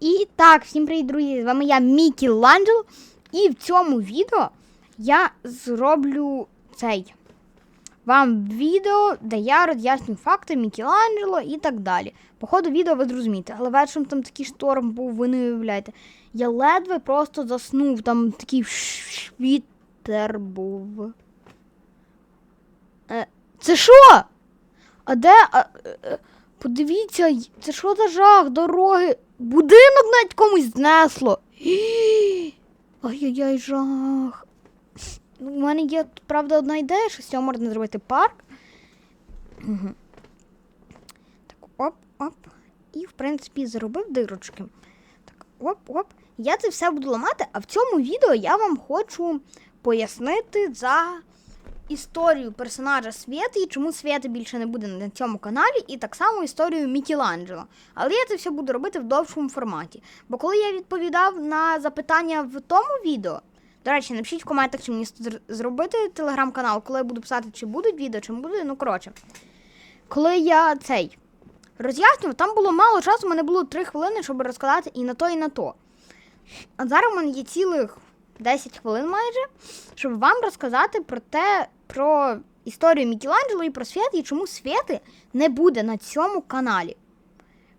І так, всім привіт, друзі! З вами я Мікі Ланджел. І в цьому відео я зроблю цей вам відео, де я роз'ясню факти Мікеланджело і так далі. По ходу відео ви зрозумієте, але вечором там такий шторм був, ви не уявляєте. Я ледве просто заснув, там такий вітер був. Е, це що? А де? А, е, е, подивіться, це що за жах, дороги? Будинок навіть комусь знесло. Ай-яй-яй, жах. Ну, У мене є, правда, одна ідея, що з цього можна зробити парк. Угу. Так, оп, оп. І, в принципі, зробив дирочки. Так, оп, оп. Я це все буду ламати, а в цьому відео я вам хочу пояснити за історію персонажа Свєти і чому Свєти більше не буде на цьому каналі, і так само історію Мікеланджело. Але я це все буду робити в довшому форматі. Бо коли я відповідав на запитання в тому відео, до речі, напишіть в коментах, чи мені зробити телеграм-канал, коли я буду писати, чи будуть відео, чи не буде. Ну, коротше. Коли я цей роз'яснював, там було мало часу, у мене було 3 хвилини, щоб розказати і на то, і на то. А зараз у мене є цілих 10 хвилин майже, щоб вам розказати про те, про історію Мікеланджело і про свят, і чому святи не буде на цьому каналі.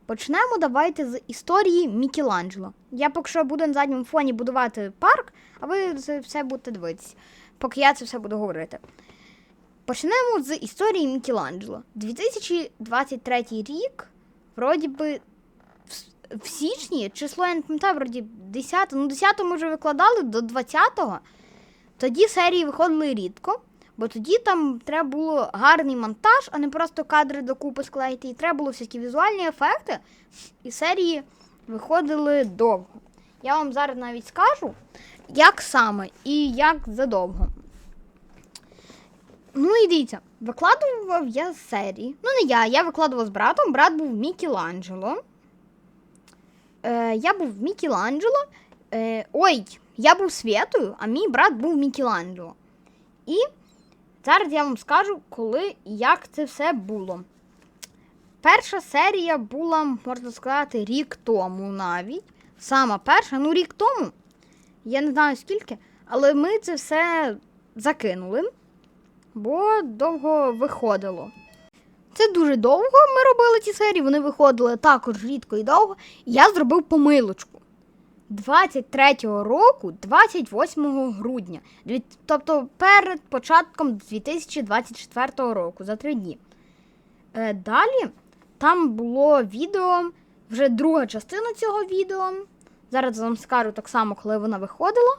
Почнемо давайте з історії Мікеланджело. Я поки що буду на задньому фоні будувати парк, а ви це все будете дивитися, поки я це все буду говорити. Почнемо з історії Мікеланджело. 2023 рік, вроді би, в, січні, число я не пам'ятаю, вроді 10, ну 10 ми вже викладали до 20-го. Тоді серії виходили рідко, бо тоді там треба було гарний монтаж, а не просто кадри докупи склеїти. І треба було всякі візуальні ефекти, і серії виходили довго. Я вам зараз навіть скажу, як саме і як задовго. Ну і дивіться, викладував я серії. Ну, не я, я викладував з братом. Брат був Мікеланджело. Е, я був Мікеланджело. Е, ой, я був Святою, а мій брат був Мікеланджело. І зараз я вам скажу, коли і як це все було. Перша серія була, можна сказати, рік тому навіть. Сама перша, ну рік тому. Я не знаю скільки, але ми це все закинули, бо довго виходило. Це дуже довго ми робили ці серії, вони виходили також рідко і довго. І я зробив помилочку. 23-го року, 28 грудня, тобто перед початком 2024 року, за три дні. Е, далі там було відео, вже друга частина цього відео. Зараз вам скажу так само, коли вона виходила.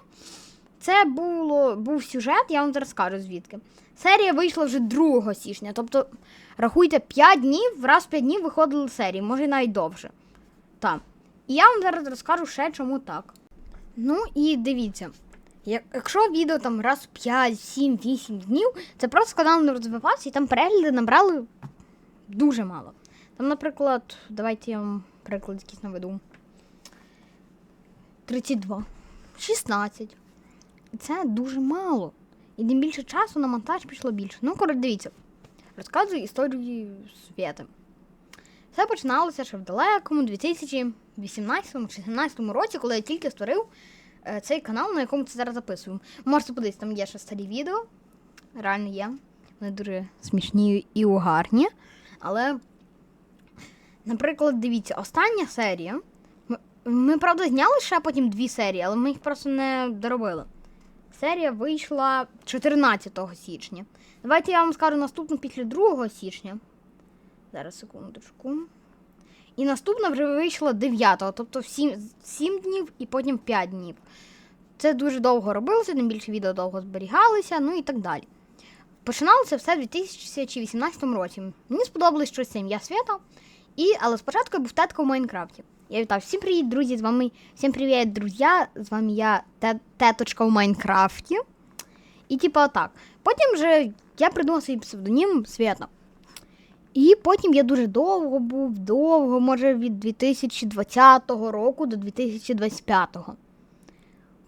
Це було, був сюжет, я вам зараз скажу звідки. Серія вийшла вже 2 січня, тобто рахуйте 5 днів, раз в 5 днів виходили серії, може навіть довше. Так. І я вам зараз розкажу ще чому так. Ну і дивіться, якщо відео там раз 5, 7, 8 днів, це просто канал не розвивався, і там перегляди набрали дуже мало. Там, наприклад, давайте я вам приклад якийсь наведу. 32, 16. Це дуже мало. І тим більше часу на монтаж пішло більше. Ну, коротше, дивіться. Розказую історію свята. Все починалося ще в далекому 2018-2017 році, коли я тільки створив е, цей канал, на якому це зараз записую. Можете подивитися, там є ще старі відео. Реально є. Вони дуже смішні і угарні. Але, наприклад, дивіться, остання серія. Ми, правда, зняли ще потім дві серії, але ми їх просто не доробили. Серія вийшла 14 січня. Давайте я вам скажу наступну після 2 січня. Зараз секундочку. І наступна вже вийшла 9, тобто 7, 7 днів і потім 5 днів. Це дуже довго робилося, тим більше відео довго зберігалися, ну і так далі. Починалося все в 2018 році. Мені сподобалось щось це ім'я свята. І, але спочатку я був тетка в Майнкрафті. Я вітав всім привіт, друзі! З вами всім привіт, друзі! З вами я теточка в Майнкрафті. І типу отак. Потім вже я придумав свій псевдонім Свята. І потім я дуже довго був, довго, може від 2020 року до 2025.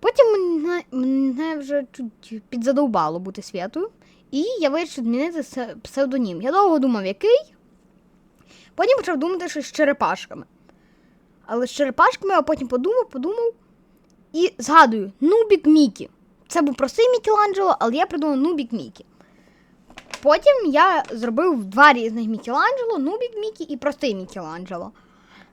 Потім мене, мене вже чуть підзадовбало бути святою. І я вирішив змінити псевдонім. Я довго думав, який. Потім почав думати, що з черепашками. Але з черепашками я потім подумав, подумав і згадую, Нубік Мікі. Це був простий Мікеланджело, але я придумав Нубік Мікі. Потім я зробив два різних Мікеланджело, Нубік Мікі і простий Мікеланджело.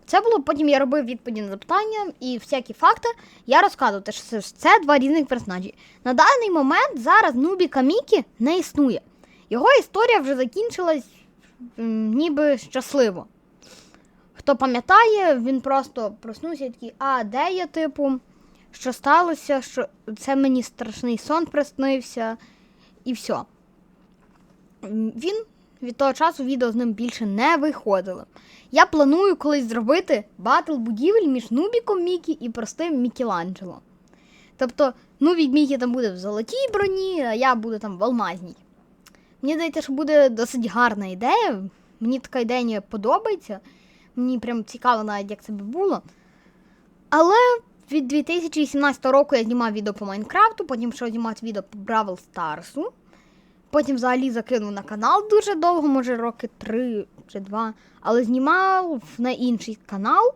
Це було потім я робив відповіді на запитання і всякі факти. Я розказував, що це, це два різних персонажі. На даний момент зараз Нубіка Мікі не існує. Його історія вже закінчилась ніби щасливо. Хто пам'ятає, він просто проснувся і такий, а де я, типу, що сталося, що це мені страшний сон приснився, і все. Він від того часу відео з ним більше не виходило. Я планую колись зробити батл будівель між Нубіком Мікі і простим Мікеланджело. Тобто, Нубік Мікі там буде в золотій броні, а я буду там в алмазній. Мені здається, що буде досить гарна ідея. Мені така ідея подобається. Мені прям цікаво навіть, як це би було. Але від 2018 року я знімав відео по Майнкрафту, потім почав знімати відео по Бравл Старсу. Потім взагалі закинув на канал дуже довго, може роки три чи два. Але знімав на інший канал.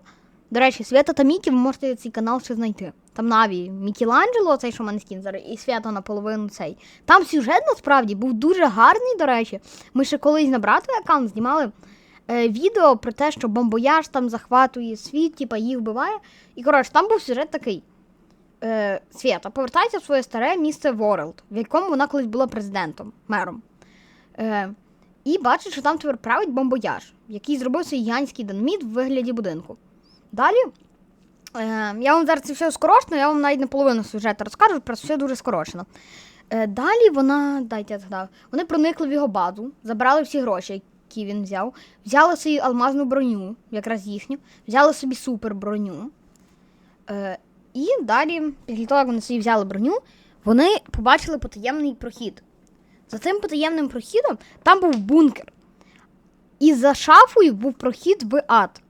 До речі, Свята та Мікі, ви можете цей канал ще знайти. Там Наві Мікеланджело, цей що мене скін зараз, і свято наполовину цей. Там сюжет насправді був дуже гарний, до речі. Ми ще колись на братовий аккаунт знімали відео про те, що бомбояж там захватує світ, типа їх вбиває. І коротше, там був сюжет такий. Е, Свята повертається в своє старе місце Ворлд, в якому вона колись була президентом, мером. Е, і бачить, що там тепер править бомбояж, який зробив свій гігантський динаміт в вигляді будинку. Далі. Е, я вам зараз це все скорочено, я вам навіть наполовину сюжету розкажу, просто все дуже скорочено. Е, далі вона, дайте я згадав, вони проникли в його базу, забрали всі гроші, які він взяв, взяли собі алмазну броню, якраз їхню, взяли собі супер броню. Е, і далі, після того, як вони собі взяли броню, вони побачили потаємний прохід. За цим потаємним прохідом там був бункер. І за шафою був прохід в ад.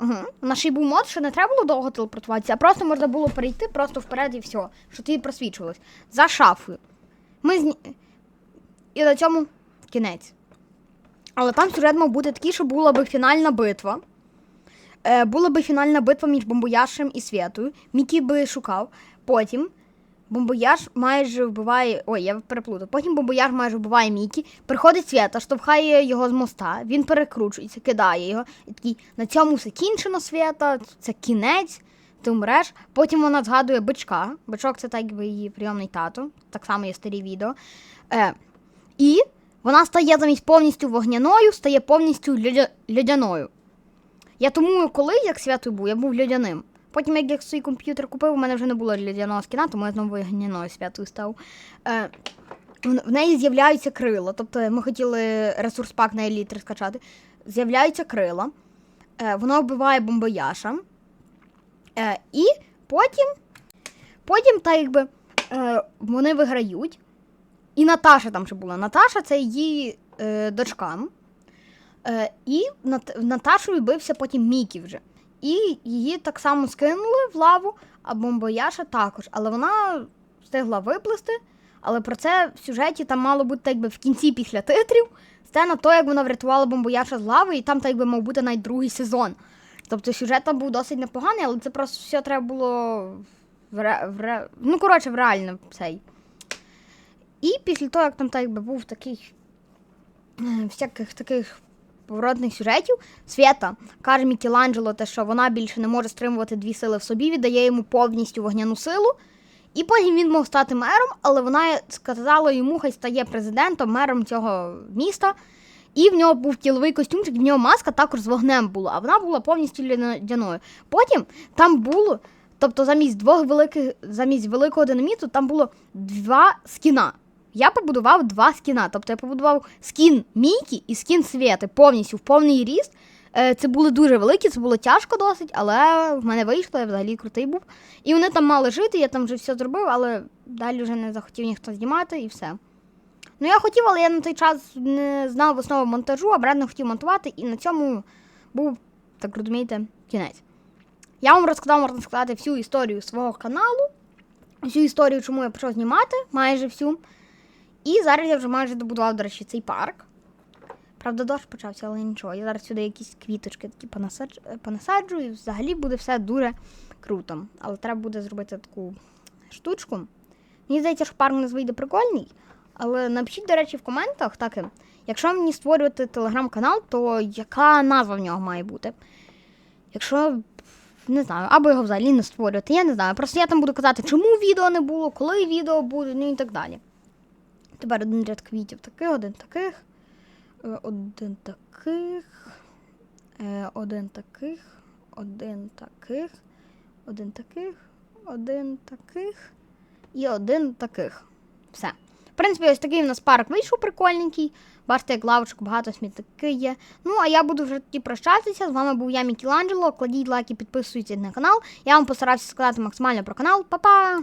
Угу. На ще й був мод, що не треба було довго телепортуватися, а просто можна було перейти просто вперед і все, що тобі просвічувалось. За шафою. Ми зні... І на цьому кінець. Але там сюжет мав бути такий, що була би фінальна битва. Е, була би фінальна битва між Бомбояшем і Святою. Мікі би шукав. Потім Бомбояж майже вбиває. Ой, я переплутав. Потім Бомбояж майже вбиває Мікі. Приходить Свята, штовхає його з моста. Він перекручується, кидає його. І такий, на цьому все кінчено свята, це кінець, ти умреш. Потім вона згадує бичка. Бичок це так би її прийомний тато. Так само є старі відео. Е, і вона стає замість повністю вогняною, стає повністю льодя... льодяною. Я тому, коли як святою був, я був льодяним. Потім, як я свій комп'ютер купив, у мене вже не було льодяного скіна, тому я знову вогняною святою став. Е, в неї з'являються крила. Тобто ми хотіли ресурс пак на елітри скачати. З'являються крила. Е, вона вбиває бомбояша. Е, і потім, потім так якби, е, вони виграють. І Наташа там ще була. Наташа це її е, дочка. Е, і Нат- Наташою бився потім Мікі вже. І її так само скинули в лаву, а бомбояша також. Але вона встигла виплисти. Але про це в сюжеті там мало бути так би в кінці після титрів. Сцена то, як вона врятувала бомбояша з лави, і там так би мав бути навіть другий сезон. Тобто сюжет там був досить непоганий, але це просто все треба було в, ре, в ре, ну, коротше, в реально цей. І після того, як там так би був такий е, всяких таких поворотних сюжетів, Свята каже Мікеланджело, те, що вона більше не може стримувати дві сили в собі, віддає йому повністю вогняну силу. І потім він мав стати мером, але вона сказала йому, хай стає президентом, мером цього міста. І в нього був тіловий костюмчик, в нього маска також з вогнем була, а вона була повністю льодяною. Потім там було, тобто замість двох великих, замість великого динаміту, там було два скіна. Я побудував два скіна. Тобто я побудував скін Мікі і скін Свєти повністю в повний ріст. Е, Це були дуже великі, це було тяжко досить, але в мене вийшло, я взагалі крутий був. І вони там мали жити, я там вже все зробив, але далі вже не захотів ніхто знімати і все. Ну, я хотів, але я на той час не знав основу монтажу, а брат не хотів монтувати, і на цьому був, так розумієте, кінець. Я вам розказав, можна сказати, всю історію свого каналу, всю історію, чому я почав знімати, майже всю. І зараз я вже майже добудував, до речі, цей парк. Правда, дощ почався, але нічого. Я зараз сюди якісь квіточки такі понасадж... понасаджу, і взагалі буде все дуже круто. Але треба буде зробити таку штучку. Мені здається, що парк у нас вийде прикольний. Але напишіть, до речі, в коментах таки, якщо мені створювати телеграм-канал, то яка назва в нього має бути? Якщо не знаю, або його взагалі не створювати, я не знаю. Просто я там буду казати, чому відео не було, коли відео буде, ну і так далі. Тепер один ряд квітів таких, один таких, е, один таких, е, один таких, один таких, один таких, один таких і один таких. Все. В принципі, ось такий у нас парк вийшов прикольненький. Бачите, як лавочок багато смітники є. Ну, а я буду вже тоді прощатися. З вами був я, Мікеланджело. Кладіть лайки, підписуйтесь на канал. Я вам постарався сказати максимально про канал. Па-па!